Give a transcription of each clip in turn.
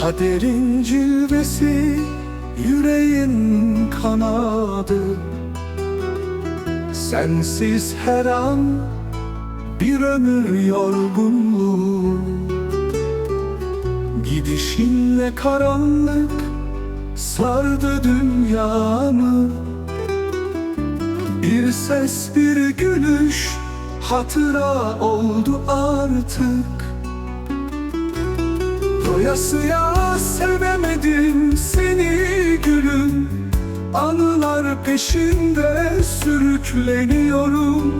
Kaderin cilvesi yüreğin kanadı. Sensiz her an bir ömür yorgunluğu. Gidişinle karanlık sardı dünyamı. Bir ses bir gülüş hatıra oldu artık Doyasıya sevemedim seni gülüm. Anılar peşinde sürükleniyorum.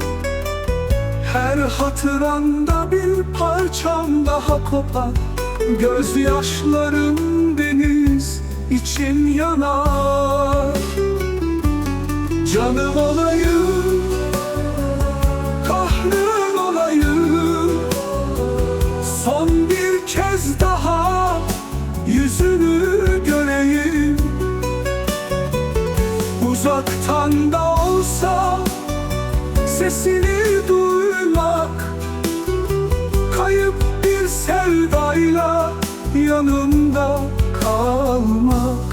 Her hatıranda bir parçam daha kopar. Gözyaşlarım deniz için yanar. Canım olayım Kahrım olayım. Son bir kez daha yüzünü göreyim. Uzaktan da olsa sesini duymak Kayıp bir sevdayla yanımda kalmak.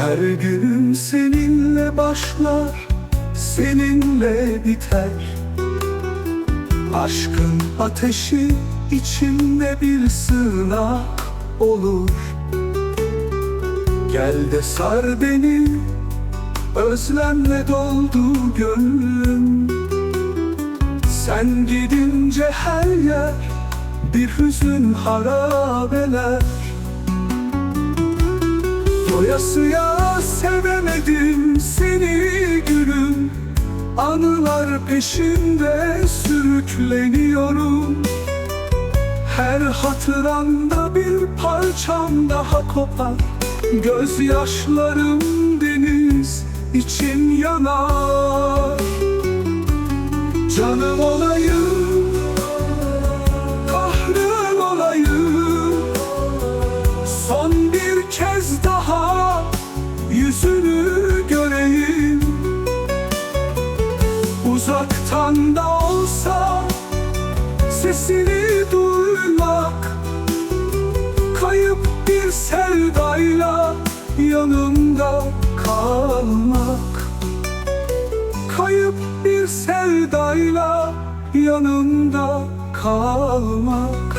Her günüm seninle başlar, seninle biter. Aşkın ateşi içimde bir sığınak olur. Gel de sar beni Özlemle doldu gönlüm. Sen gidince her yer Bir hüzün harabeler. Doyasıya sevemedim seni gülüm. Anılar peşinde sürükleniyorum Her hatıranda bir parçam daha kopar. Gözyaşlarım deniz için yanar. Canım olayım Kahrım olayım. Son bir kez daha Yüzünü göreyim. Uzaktan da olsa Sesini sevdayla yanımda kalmak